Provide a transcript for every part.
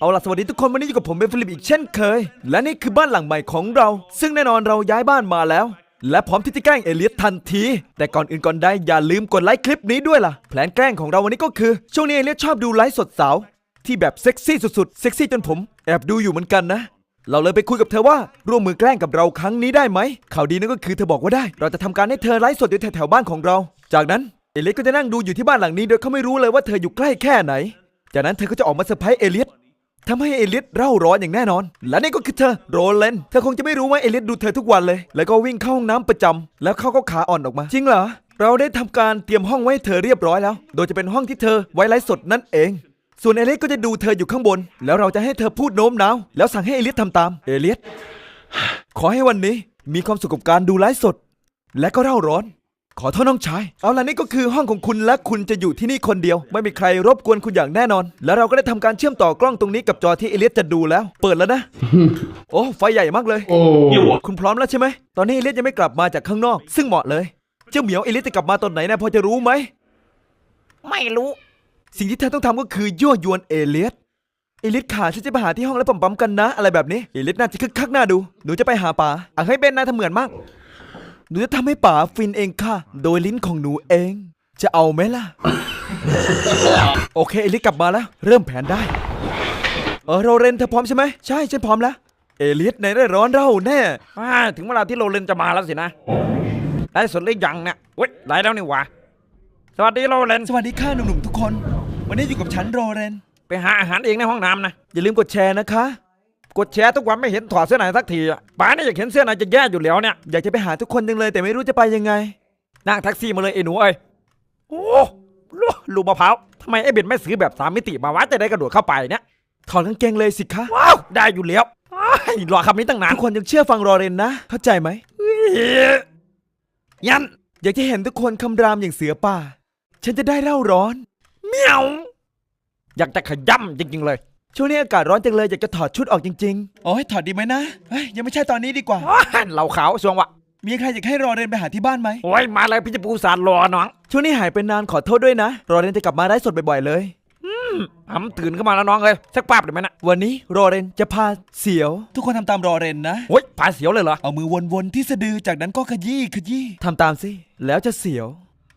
เอาล่ะสวัสดีทุกคนวันนี้อยู่กับผมเบนฟิลิปอีกเช่นเคย และนี่คือบ้านหลังใหม่ของเรา ซึ่งแน่นอนเราย้ายบ้านมาแล้ว และพร้อมที่จะแกล้งเอเลียสทันที แต่ก่อนอื่นก่อนใดอย่าลืมกดไลค์คลิปนี้ด้วยล่ะ แผนแกล้งของเราวันนี้ก็คือ ช่วงนี้เอเลียสชอบดูไลฟ์สดสาว ที่แบบเซ็กซี่สุดๆเซ็กซี่จนผมแอบดูอยู่เหมือนกันนะเราเลยไปคุยกับเธอว่าร่วมมือแกล้งกับเราครั้งนี้ได้ไหมข่าวดีนั่นก็คือเธอบอกว่าได้ เราจะทำการให้เธอไลฟ์สดอยู่แถวๆบ้านของเรา จากนั้นเอเลียสก็จะนั่งดูอยู่ที่บ้านหลังนี้ โดยเขาไม่รู้เลยว่าเธออยู่ใกล้แค่ไหน จากนั้นเธอก็จะออกมาเซอร์ไพรส์เอเลียส ทำให้เอลียสเร่าร้อนอย่างแน่นอน และนี่ก็คือเธอโรเลนเธอคงจะไม่รู้ว่าเอลียสดูเธอทุกวันเลย แล้วก็วิ่งเข้าห้องน้ำประจำแล้วเขาก็ขาอ่อนออกมา จริงเหรอเราได้ทำการเตรียมห้องไว้ให้เธอเรียบร้อยแล้ว โดยจะเป็นห้องที่เธอไว้ไลฟ์สดนั่นเอง ส่วนเอลียสก็จะดูเธออยู่ข้างบน แล้วเราจะให้เธอพูดโน้มน้าวแล้วสั่งให้เอลียสทำตาม เอลียสขอให้วันนี้มีความสุขกับการดูไลฟ์สด และก็เร่าร้อน ขอโทษน้องชาย เอาล่ะนี่ก็คือห้องของคุณและคุณจะอยู่ที่นี่คนเดียว ไม่มีใครรบกวนคุณอย่างแน่นอน แล้วเราก็ได้ทำการเชื่อมต่อกล้องตรงนี้กับจอที่เอเลียสจะดูแล้ว เปิดแล้วนะ โอ้ไฟใหญ่มากเลยคุณพร้อมแล้วใช่ไหม ตอนนี้เอเลียสยังไม่กลับมาจากข้างนอก ซึ่งเหมาะเลย เจ้าเหมียวเอเลียสจะกลับมาตอนไหนนะพอจะรู้ไหม ไม่รู้ สิ่งที่เธอต้องทำก็คือยั่วยวนเอเลียส เอเลียสขาฉันจะไปหาที่ห้องแล้วปั๊มๆกันนะ อะไรแบบนี้ เอเลียสน่าจะคึกคักน่าดู หนูจะไปหาป๋าอะให้เบนนายทำเหมือนมาก หนูจะทำให้ป๋าฟินเองค่ะ โดยลิ้นของหนูเอง จะเอาไหมล่ะ โอเคเอเลียสกลับมาแล้ว เริ่มแผนได้ เออโรเรนเธอพร้อมใช่ไหมใช่ฉันพร้อมแล้ว เอเลียสในได้ร้อนเร่าแน่อ่าถึงเวลาที่โรเลนจะมาแล้วสินะได้สดหรือยังเนี่ยเว้ยได้แล้วนี่หว่าสวัสดีโรเลนสวัสดีค่ะหนุ่มๆทุกคน วันนี้อยู่กับฉันโรเรน ไปหาอาหารเองในห้องน้ำนะ อย่าลืมกดแชร์นะคะ กดแชร์ทุกวันไม่เห็นถอดเสื้อไหนสักทีอะป้าเนี่ยอยากเห็นเสื้อไหนจะแย่อยู่แล้วเนี่ยอยากจะไปหาทุกคนจังเลยแต่ไม่รู้จะไปยังไงนั่งแท็กซี่มาเลยไอ้หนูเอ้ยโอ้ลูลูกมะพร้าวทำไมไอ้เบ็ดไม่ซื้อแบบสามมิติมาวะจะได้กระโดดเข้าไปเนี่ยถอดกางเกงเลยสิคะว้าวได้อยู่แล้วอ้ายรอคำนี้ตั้งนานทุกคนยังเชื่อฟังรอเรนนะ เข้าใจไหมยันอยากจะเห็นทุกคนคำรามอย่างเสือป่า ฉันจะได้เล่าร้อนเมียวอยากจะขย้ำจริงๆเลย ช่วงนี้อากาศร้อนจังเลยอยากจะถอดชุดออกจริงๆโอ้ยถอดดีไหมนะเฮ้ยยังไม่ใช่ตอนนี้ดีกว่าว้ายเหล่าขาวสวงวะมีใครอยากให้รอเรนไปหาที่บ้านไหม โอ้ยมาเลยพี่จะปูสารรอน้องช่วงนี้หายไปนานขอโทษด้วยนะ รอเรนจะกลับมาได้สดบ่อยๆเลยทำตื่นขึ้นมาแล้วน้องเลยสักป้าบได้ไหมนะวันนี้รอเรนจะพาเสียว ทุกคนทำตามรอเรนนะ โอ้ยผาเสียวเลยเหรอเอามือวนๆที่สะดือจากนั้นก็ขยี้ขยี้ทำตามสิ แล้วจะเสียว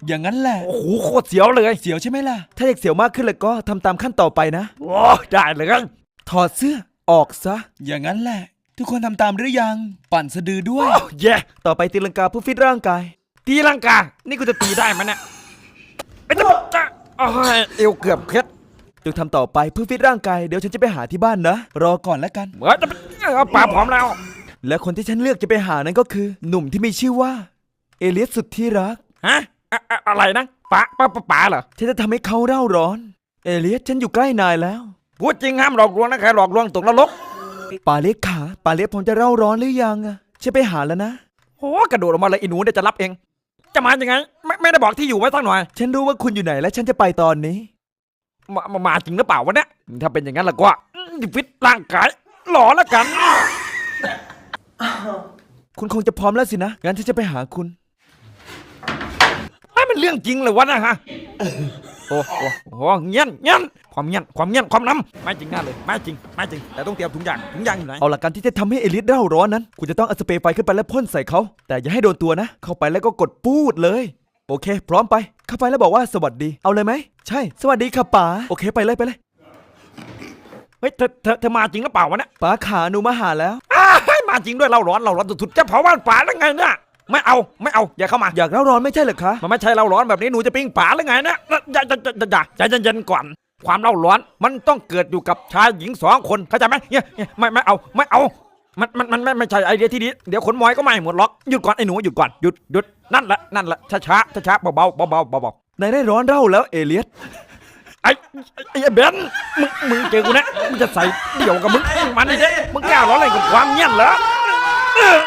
อย่างนั้นแหละ โอ้โหโคตรเสียวเลย เสียวใช่ไหมล่ะ ถ้าอยากเสียวมากขึ้นแล้วก็ทำตามขั้นต่อไปนะ โอ้ได้เลยถอดเสื้อออกซะ อย่างนั้นแหละ ทุกคนทำตามหรือยัง ปั่นสะดือด้วย โอ้เย่ต่อไปตีลังกาเพื่อฟิตร่างกาย ตีลังกา นี่กูจะตีได้ไหมเนี่ยไอ้จะจะโอ้ยเอวเกือบเคล็ดจงทำต่อไปเพื่อฟิตร่างกาย เดี๋ยวฉันจะไปหาที่บ้านนะ รอก่อนแล้วกัน เหมือนจะเอาปลาพร้อมแล้ว และคนที่ฉันเลือกจะไปหานั้นก็คือ หนุ่มที่มีชื่อว่า เอเลียสสุดที่รัก ฮะ อะอะอะไรนะปลาปลาปลาปลาเหรอฉันจะทำให้เขาเร่าร้อน เอเลียสฉันอยู่ใกล้นายแล้ว พูดจริงห้ามหลอกลวงนะใครหลอกลวงตกนรกป่าเล็กขาป่าเล็กผมจะเร่าร้อนหรือยังอะฉันไปหาแล้วนะโอ้กระโดดออกมาเลยไอ้หนูเดี๋ยวจะรับเอง จะมายังไง ไม่ไม่ได้บอกที่อยู่ไว้สักหน่อย ฉันรู้ว่าคุณอยู่ไหนและฉันจะไปตอนนี้ มามามาจริงหรือเปล่าวะเนี่ยถ้าเป็นอย่างนั้นแล้วก็อืมฟิตร่างกายหล่อแล้วกัน คุณคงจะพร้อมแล้วสินะ งั้นฉันจะไปหาคุณให้ มันเรื่องจริงเลยวะนะฮะโอ้โหโอ้โหเงี้ยนเงี้ยนความเงี้ยนความเงี้ยนความน้ำไม่จริงแน่เลยไม่จริงไม่จริง แต่ต้องเตรียมถุงยางถุงยางอยู่ไหนเอาหลักการที่จะทำให้เอลิสเร่าร้อนนั้น คุณจะต้องเอาสเปรย์ไฟขึ้นไปแล้วพ่นใส่เขา แต่อย่าให้โดนตัวนะ เข้าไปแล้วก็กดปูดเลย โอเค พร้อมไป เข้าไปแล้วบอกว่าสวัสดี เอาเลยไหม ใช่ สวัสดีค่ะป๋า โอเค ไปเลยไปเลย เฮ้ยเธอเธอเธอมาจริงหรือเปล่าวะเนี่ยป๋าขาหนูมาหาแล้วอ้ายมาจริงด้วยเราร้อนเราร้อนสุดๆจะเผาบ้านป่าแล้วไงเนี่ย ไม่เอาไม่เอาอย่าเข้ามาอยากเร่าร้อนไม่ใช่เหรอคะมันไม่ใช่เราร้อนแบบนี้หนูจะปิ้งป่าหรือไงเนี่ยอย่าอย่าอย่าอย่าใจเย็นๆก่อนความเล่าร้อนมันต้องเกิดอยู่กับชายหญิงสองคนเข้าใจไหมเนี่ยเนี่ยไม่ไม่เอาไม่เอา มันมันมันไม่ไม่ใช่ไอเดียที่ดีเดี๋ยวขนมอยก็ไม่หมดหรอกหยุดก่อนไอ้หนูหยุดก่อนหยุดหยุดนั่นแหละนั่นแหละช้าช้าช้าช้าๆเบาเบาเบาเบาเบาเบานายได้ร้อนเร่าแล้วเอเลียสไอ้ไอ้ไอ้เบนมึงมึงเจอกูนะมึงจะใส่เดี่ยวกับมึงมึงมันนี่เด้มึงกล้าร้อนอะไรกับความเงี้ยนเหรอเออเออ